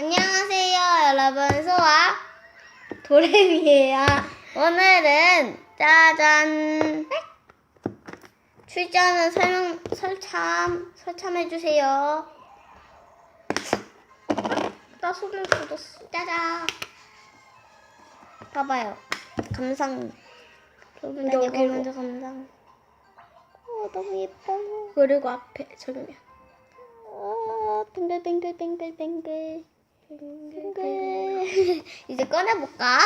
안녕하세요, 여러분. 소아 도레미예요. 오늘은 짜잔 출전은 설명 설참 설참해 주세요. 나 손을 묻었어. 짜잔. 봐봐요. 감상. 여러분. 이거 먼저 감상. 어 너무 예뻐요. 그리고 앞에 정면. 어, 빙글빙글빙글빙글. 빙글. 이제 꺼내볼까?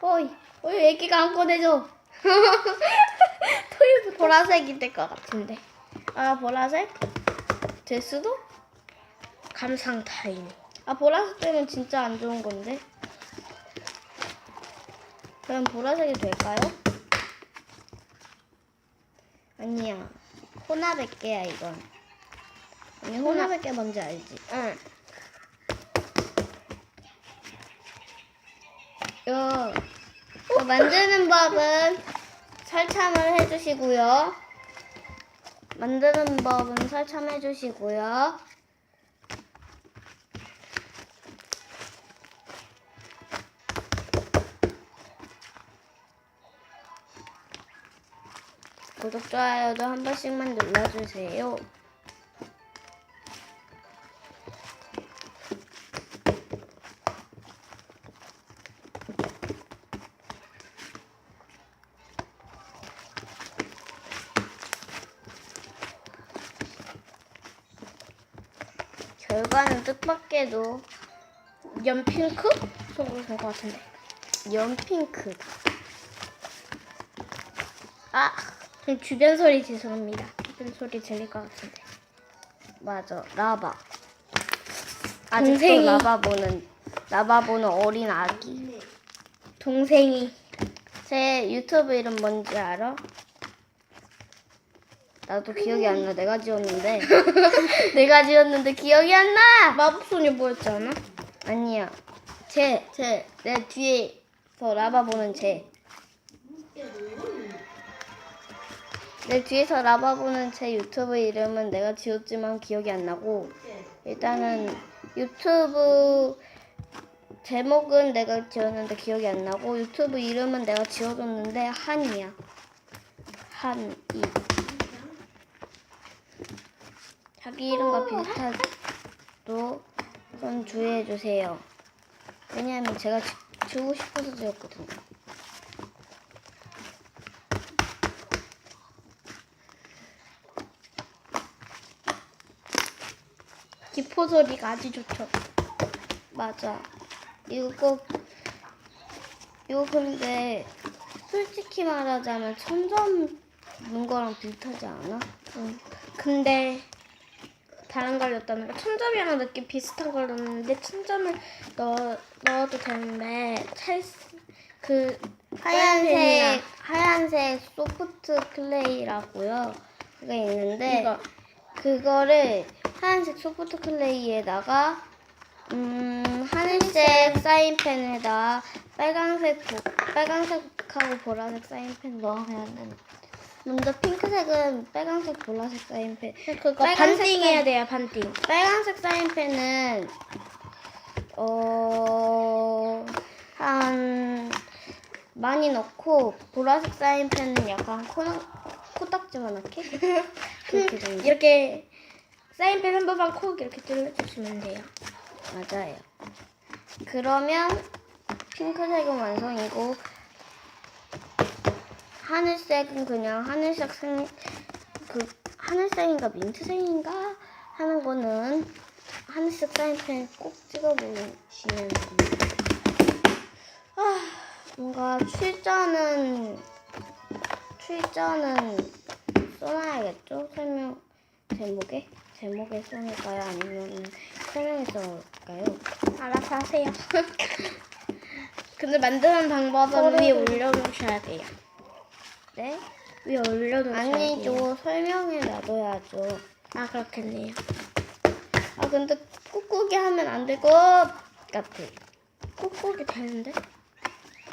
어이, 어이, 애기가 안 꺼내줘. 토이 보라색이 될 것 같은데. 아, 보라색? 될 수도? 감상 타임. 아, 보라색 되면 진짜 안 좋은 건데. 그럼 보라색이 될까요? 아니야. 호나베개야, 이건. 아니, 호나베개 뭔지 알지? 응. 요, 요 만드는 법은 설참을 해주시고요. 만드는 법은 설참해주시고요. 구독, 좋아요도 한 번씩만 눌러주세요. 결과는 뜻밖에도 연핑크? 속으로 될 것 같은데. 연핑크다. 아, 그럼 주변 소리 죄송합니다. 주변 소리 들릴 것 같은데. 맞아. 라바. 아직도 동생이. 라바 보는 라바 보는 어린 아기. 동생이 제 유튜브 이름 뭔지 알아? 나도 기억이 안 나. 내가 지었는데. 내가 지었는데 기억이 안 나. 마법소녀 뭐였지 않아? 아니야. 쟤, 쟤, 내 뒤에서 라바 보는 쟤. 내 뒤에서 라바 보는 제 유튜브 이름은 내가 지었지만 기억이 안 나고 일단은 유튜브 제목은 내가 지었는데 기억이 안 나고 유튜브 이름은 내가 지어줬는데 한이야. 한이. 자기 이름과 비슷하도 좀 주의해 주세요. 왜냐하면 제가 지, 지우고 싶어서 지었거든요. 기포 소리가 아주 좋죠. 맞아. 이거 꼭 이거 근데 솔직히 말하자면 천점 문 거랑 비슷하지 않아? 응. 근데 다른 걸 넣었다는 거. 천점이랑 느낌 비슷한 걸 넣었는데 천점을 넣어, 넣어도 되는데 찰그 하얀색 하얀색 소프트 클레이라고요. 그게 있는데 이거. 그거를 하얀색 소프트 클레이에다가 음 하늘색 사인펜에다 빨강색 보, 빨강색하고 보라색 사인펜 넣으면은 먼저 핑크색은 빨강색 보라색 사인펜 그거 빨간색 반띵 해야 돼요 반띵. 빨간색 사인펜은 어 한 많이 넣고 보라색 사인펜은 약간 코 코딱지만하게. 이렇게 사인펜 한 번만 콕 이렇게 찔러주시면 돼요. 맞아요. 그러면 핑크색은 완성이고 하늘색은 그냥 하늘색 색, 그 하늘색인가 민트색인가 하는 거는 하늘색 사인펜 꼭 찍어보시면 됩니다. 아, 뭔가 출전은 출전은 써놔야겠죠? 설명 제목에 제목에 써놓을까요? 아니면 설명에 써놓을까요? 알아서 하세요. 근데 만드는 방법은 위에 올려놓으셔야 돼요. 네? 위에 올려놓으셔야 돼요. 아니죠. 설명에 놔둬야죠. 아 그렇겠네요. 아 근데 꾹꾹이 하면 안 될 것 같아. 꾹꾹이 되는데?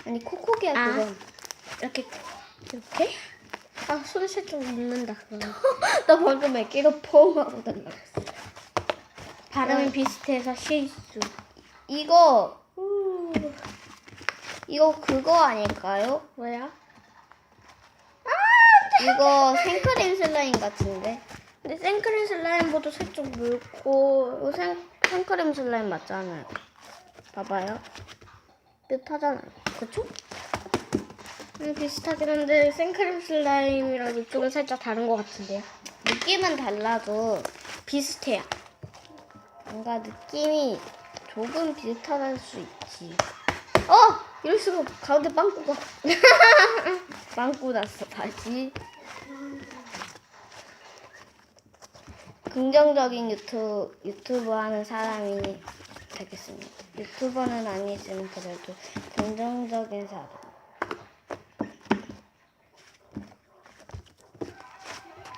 아니 콕콕이야 아. 그건. 이렇게 이렇게? 아손 살짝 묻는다. 그럼. 나 방금 애기가 펑 하고 날라갔어. 발음이 응. 비슷해서 실수. 이거 우, 이거 그거 아닐까요? 뭐야? 이거 생크림 슬라임 같은데. 근데 생크림 슬라임보다 살짝 묽고 이거 생, 생크림 슬라임 맞잖아요. 봐봐요. 비슷하잖아요. 그쵸? 음, 비슷하긴 한데 생크림 슬라임이랑 이쪽은 살짝 다른 것 같은데요. 느낌은 달라도 비슷해요. 뭔가 느낌이 조금 비슷할 수 있지. 어! 이럴 수가 가운데 빵꾸가. 빵꾸 났어, 다시. 긍정적인 유튜, 유튜브 하는 사람이 되겠습니다. 유튜버는 아니지만 그래도 긍정적인 사람.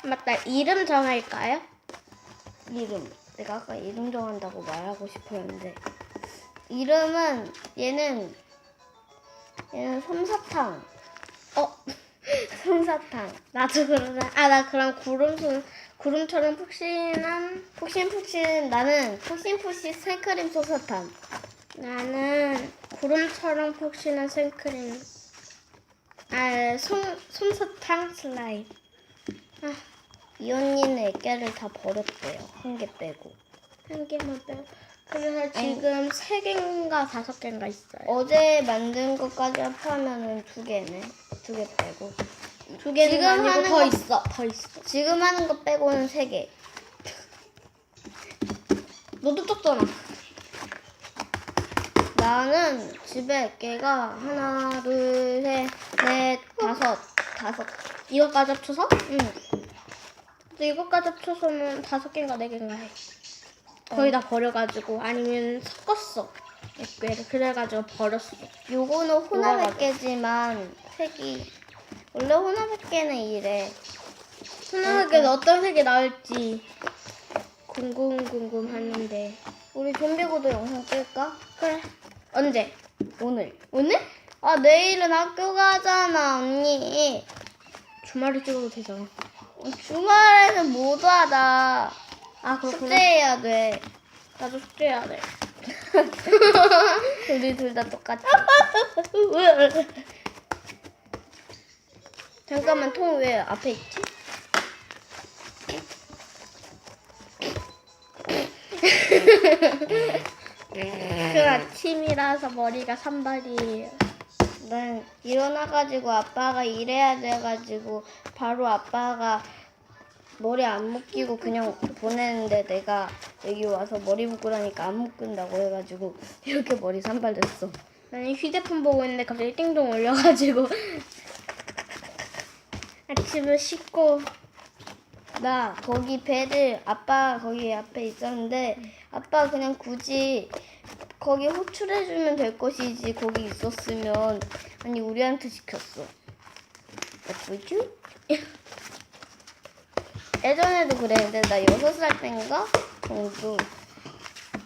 맞다. 이름 정할까요? 이름. 내가 아까 이름 정한다고 말하고 싶었는데. 이름은, 얘는, 얘는 솜사탕. 어, 솜사탕. 나도 그러자. 아, 나 그럼 구름순 구름처럼 푹신한 푹신푹신, 나는 푹신푹신 생크림 솜사탕. 나는 구름처럼 푹신한 생크림. 아, 솜 솜사탕 슬라임. 아, 이 언니는 애깨를 다 버렸대요. 한 개 빼고. 한 개만 빼고. 그래서 지금 세 개인가 다섯 개인가 있어요. 어제 만든 것까지 합하면은 두 개네. 두 개 빼고. 두 개는 지금 아니고 하는 더 거- 있어. 더 있어. 지금 하는 거 빼고는 세 개. 너도 떴잖아. 나는 집에 애깨가 하나, 둘, 셋, 넷, 다섯. 다섯. 이거까지 합쳐서? 응. 근데 이거까지 합쳐서는 다섯 개인가 네 개인가 해. 거의 다 버려가지고 아니면 섞었어. 액괴를 그래가지고 버렸어. 요거는 혼합액깨지만 색이 원래 혼합액깨는 이래. 순하게 어떤 색이 나올지 궁금 궁금하는데 우리 좀비고도 영상 찍을까? 그래 언제? 오늘. 오늘? 아 내일은 학교 가잖아 언니. 주말에 찍어도 되잖아. 주말에는 못 와, 나. 아. 숙제해야 돼. 나도 숙제해야 돼. 우리 둘 다 똑같이. 잠깐만, 통 왜 앞에 있지? 그 아침이라서 머리가 산발이에요. 난 일어나가지고 아빠가 일해야 돼가지고 바로 아빠가 머리 안 묶이고 그냥 보내는데 내가 여기 와서 머리 묶으라니까 안 묶는다고 해가지고 이렇게 머리 산발됐어. 아니 휴대폰 보고 있는데 갑자기 띵동 울려가지고 아침을 씻고 나 거기 배를 아빠 거기 앞에 있었는데 아빠 그냥 굳이 거기 호출해주면 될 것이지 거기 있었으면 아니 우리한테 시켰어. 예쁘지? 예전에도 그랬는데 나 여섯 살 땐가 정도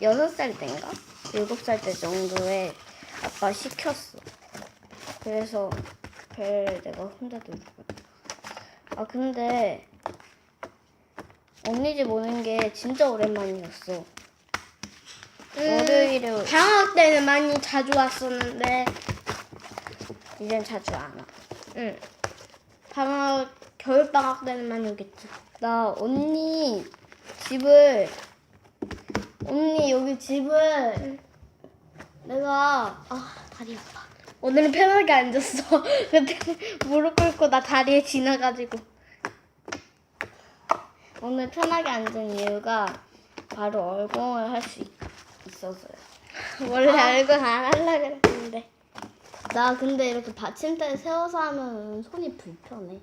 여섯 살 땐가 일곱 살 때 정도에 아빠 시켰어. 그래서 배를 내가 혼자 갔다. 아 근데 언니 집 오는 게 진짜 오랜만이었어. 월요일에 올- 방학 때는 많이 자주 왔었는데 이젠 자주 안 와. 응 방학 겨울 방학 때는 많이 오겠지. 나 언니 집을 언니 여기 집을 내가 아 다리 아파. 오늘은 편하게 앉았어. 그때 무릎 꿇고 나 다리에 지나가지고. 오늘 편하게 앉은 이유가 바로 얼공을 할 수 있어서요. 원래 얼굴 안 하려 그랬는데. 나 근데 이렇게 받침대 세워서 하면 손이 불편해.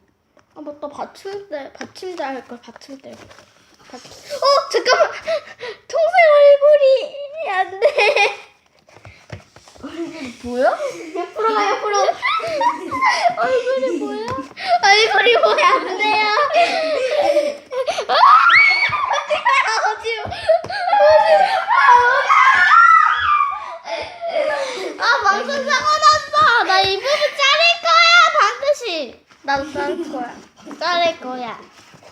아 맞다 받침대 받침대 할 걸 받침대. 받... 어 잠깐만 통생 얼굴이 안 돼. 보여? 옆으로 가 옆으로. 얼굴이 뭐야? 얼굴이 뭐야 안 돼요. 아! 오지 마. 아 방송 사고 났어. 나 이 부분 자를 거야 반드시. 나도 자를 거야. 자를 거야.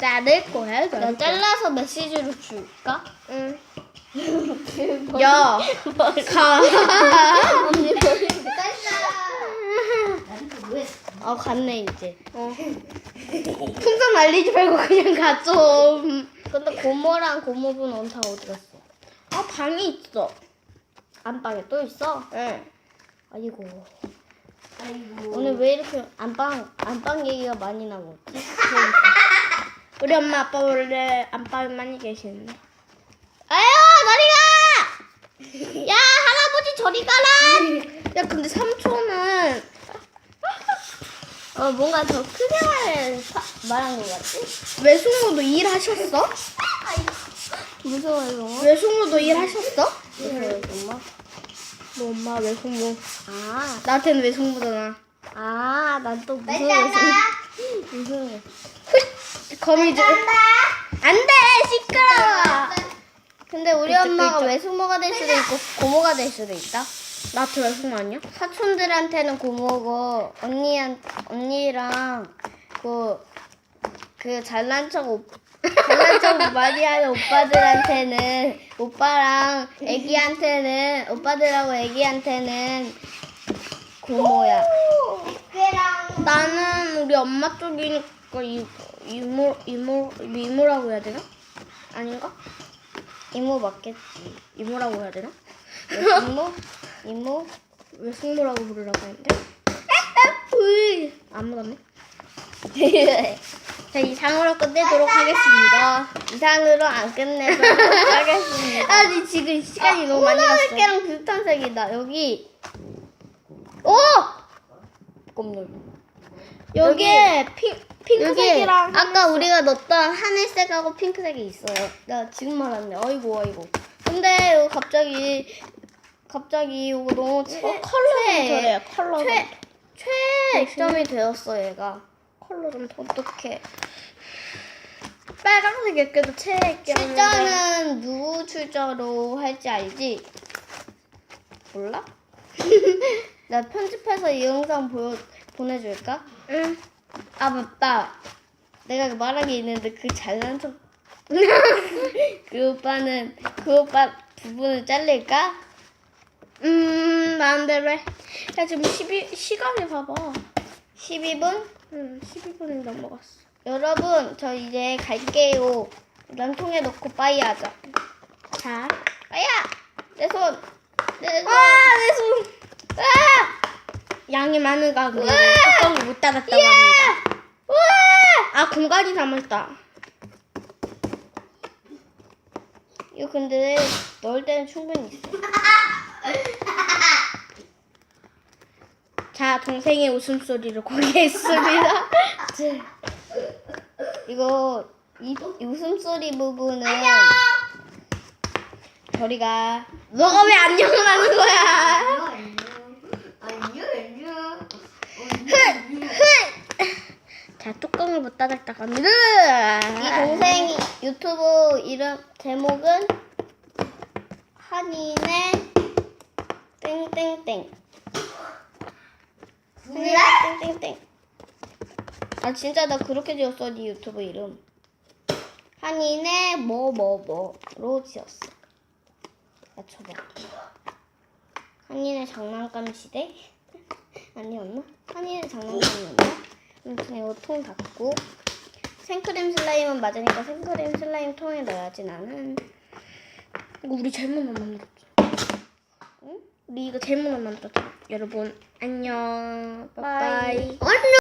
자를 거야. 나 잘라서 메시지로 줄까? 응. 야, 가. 언니 머리 어 갔네 이제 어. 풍선 날리지 말고 그냥 가 좀. 근데 고모랑 고모부는 다 어디 갔어? 아 방에 있어. 안방에 또 있어? 응. 아이고 아이고. 오늘 왜 이렇게 안방 안방 얘기가 많이 나오지? 우리 엄마 아빠 원래 안방에 많이 계시는데. 아유 저리 가! 야 할아버지 저리 가라! 야 근데 삼촌은 어 뭔가 더 크게 말 말한 것 같지? 외숙모도 일하셨어? 무서워요. 외숙모도 일하셨어? 무서워요 엄마. 너 엄마 외숙모. 아, 나한테는 외숙모잖아. 아, 난 또 무서워. 무서워. 거미줄. 안 돼 시끄러워. 근데 우리 엄마가. 외숙모가 될 수도 있고 고모가 될 수도 있다. 나한테 외숙모 아니야? 사촌들한테는 고모고 언니한 언니랑 그 그 잘난 척 오, 잘난 척 많이 하는 오빠들한테는 오빠랑 애기한테는 오빠들하고 애기한테는 고모야. 나는 우리 엄마 쪽이니까 이, 이모 이모 이모라고 해야 되나? 아닌가? 이모 맞겠지. 이모라고 해야 되나? 이모? 이모? 외숙모라고 부르라고 했는데. 안 묻었네. 자 이상으로 끝내도록 하겠습니다. 이상으로 안 끝내도록 하겠습니다. 아니 지금 시간이 너무 많이 갔어. 새끼랑 비슷한 색이다. 여기. 오! 꼼놀. 여기에 핑 핑크색이랑 아까 우리가 넣었던 하늘색하고 핑크색이 있어요. 나 지금 말았네. 아이고 아이고. 근데 갑자기 갑자기 이거 너무 최, 어, 컬러는 최- 저래요. 컬러 최 최 액점이 되었어 얘가. 컬러 좀 더. 어떻게? 빨강색 애껴도 채 출전은 누구 출전으로 할지 알지? 몰라? 나 편집해서 이 영상 보여 보내줄까? 응. 아 맞다. 내가 말한 게 있는데 그 잘난 척. 그 오빠는 그 오빠 부분을 잘릴까? 음 마음대로 해. 야 지금 12 시간이 봐봐. 12분? 응 12분이 넘어갔어. 여러분 저 이제 갈게요. 난통에 넣고 빠이 하자. 자. 빠이야! 내 손! 내 손! 아 내 손. 아! 양이 많은가 그리고 우와! 뚜껑을 못 닫았다고 이야! 합니다. 우와! 아 공간이 남았다. 이거 근데 넣을 때는 충분히 있어. 자 동생의 웃음소리를 공개했습니다. 이거 이, 이 웃음소리 부분은 저리가 너가 왜 안녕을 하는 거야? 자 뚜껑을 못 닫았다고 합니다. 이 동생 유튜브 이름 제목은 한인의 땡땡땡 한인의 땡땡땡 아 진짜 나 그렇게 지었어 네 유튜브 이름 한인의 뭐 뭐 뭐로 지었어 맞춰봐 한인의 장난감 시대 아니었나? 한인의 장난감이었나? 아무튼 이거 통 닫고 생크림 슬라임은 맞으니까 생크림 슬라임 통에 넣어야지 나는 이거 우리 제목만 만들었죠. 응? 우리 이거 제목만 만들었죠. 여러분 안녕. 빠이빠이. 안녕